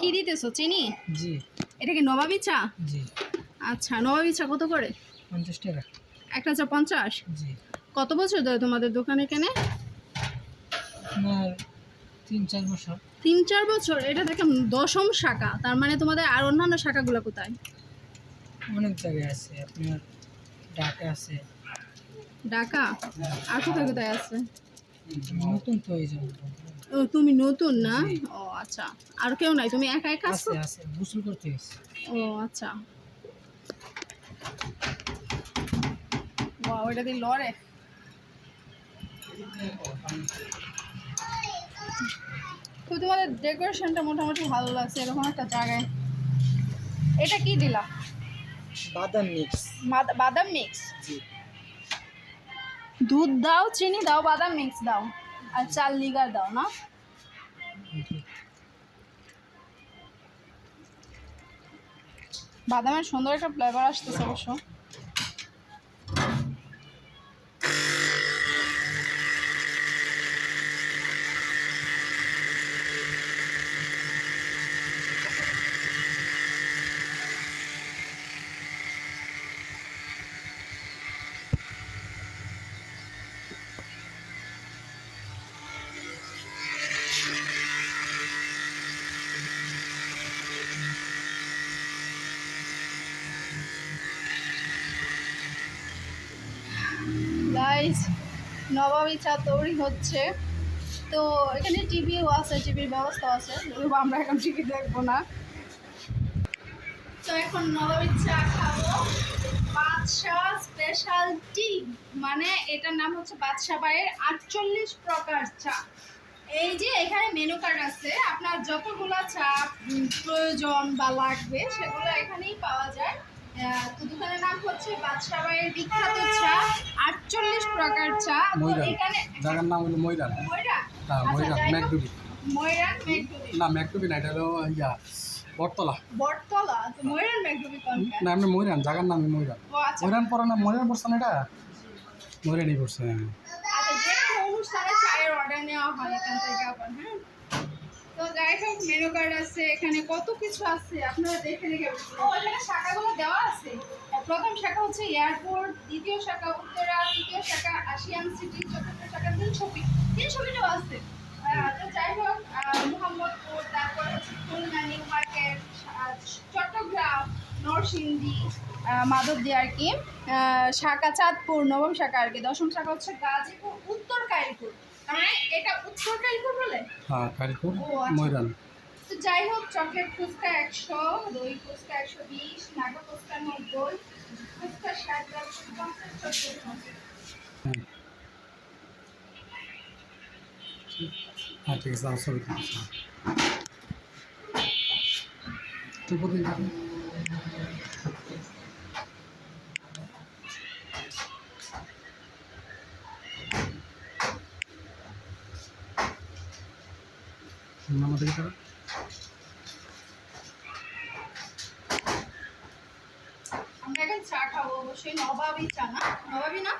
কি দিতেছো? চিনি? জি। এটা কি নবাবি চা? জি। আচ্ছা নবাবি চা কত করে? পঞ্চাশ টাকা। একটা চা পঞ্চাশ? জি। কত বছর ধরে তোমাদের দোকানে কেনে? তিন চার বছর। তিন চার বছর? এটা দেখলাম দশম শাখা। তার মানে তোমাদের আর অন্যান্য শাখাগুলো কোথায়? অনেক জায়গায় আছে। আপনার ঢাকা আছে। ঢাকা? আর কোথায় কোথায় আছে? নতুন তো এই জন্য। ও তুমি নতুন না? ও আচ্ছা। আর কেউ নাই? তুমি আছে? করো? আছে। গোসল করতে ও আচ্ছা। বাহ ওইটা দিয়ে লড়ে। তো তোমাদের ডেকোরেশনটা মোটামুটি ভালো লাগছে এরকম একটা জায়গায়। এটা কি দিলা? বাদাম মিক্স। বাদাম মিক্স? দুধ দাও চিনি দাও বাদাম মিক্স দাও। আর চাল লিগার দাও না? বাদামের সুন্দর একটা ফ্লেভার আসতেছে অবশ্য। গাইস নবাবী চা তৈরি হচ্ছে। তো এখানে টিভিও আছে, টিভির ব্যবস্থা আছে। আমরা এখন টিভি দেখব না। তো এখন নবাবী চা খাব। বাদশাহ স্পেশাল টি মানে এটার নাম হচ্ছে বাদশাহ বাড়ির আটচল্লিশ প্রকার চা। এই যে এখানে মেনু কার্ড আছে। আপনার যতগুলো চা প্রয়োজন বা লাগবে, সেগুলো এখানেই পাওয়া যায়। তো দোকানের নাম হচ্ছে বাদশাহ বাড়ির বিখ্যাত চা আটচল্লিশ প্রকার চা। এখানে জায়গার নাম হলো ময়রান ময়রান হ্যাঁ ময়রান ম্যাকডুবি। ময়রান না ম্যাকডুবি না এটা হলো ইয়া বটতলা। বটতলা? তো ময়রান মেঘডুবি কোনটা না এমনি ময়রান জায়গার নাম ময়রান আচ্ছা। ময়রান পড়া না ময়রান পড়ছে না এটা? ময়রানই পড়ছে হ্যাঁ। আচ্ছা যে অনুষ্ঠানে চায়ের অর্ডার নেওয়া হয় এখান থেকে আবার হ্যাঁ? তো যাই হোক, মেনু কার্ড আছে, এখানে কত কিছু আছে, আপনারা দেখে দেখে ও, এখানে শাখাগুলো দেওয়া আছে। প্রথম শাখা হচ্ছে এয়ারপোর্ট, দ্বিতীয় শাখা উত্তরা, তৃতীয় শাখা আশিয়ান সিটি, চতুর্থ শাখা তিন ছবি তিন ছবিটাও আছে তো যাই হোক মোহাম্মদপুর, তারপর হচ্ছে খুলনা, নিউ মার্কেট চট্টগ্রাম, নরসিংদী মাধবদী আর কি। শাখা চাঁদপুর, নবম শাখা আর কি। দশম শাখা হচ্ছে গাজীপুর, উত্তর মানে এটা উত্তর কাইলপুর বলে? হ্যাঁ কারিপুর ও, আচ্ছা। ময়রান। তো যাই হোক চকলেট ফুচকা একশো দই ফুচকা একশো বিশ নাগা ফুচকা নব্বই ফুচকা ষাট পঞ্চাশ হ্যাঁ। হ্যাঁ ঠিক আছে আমার ছবি তুলছি তুই থেকে এখন চা খাব অবশ্যই নবাবি চা না? নবাবি না?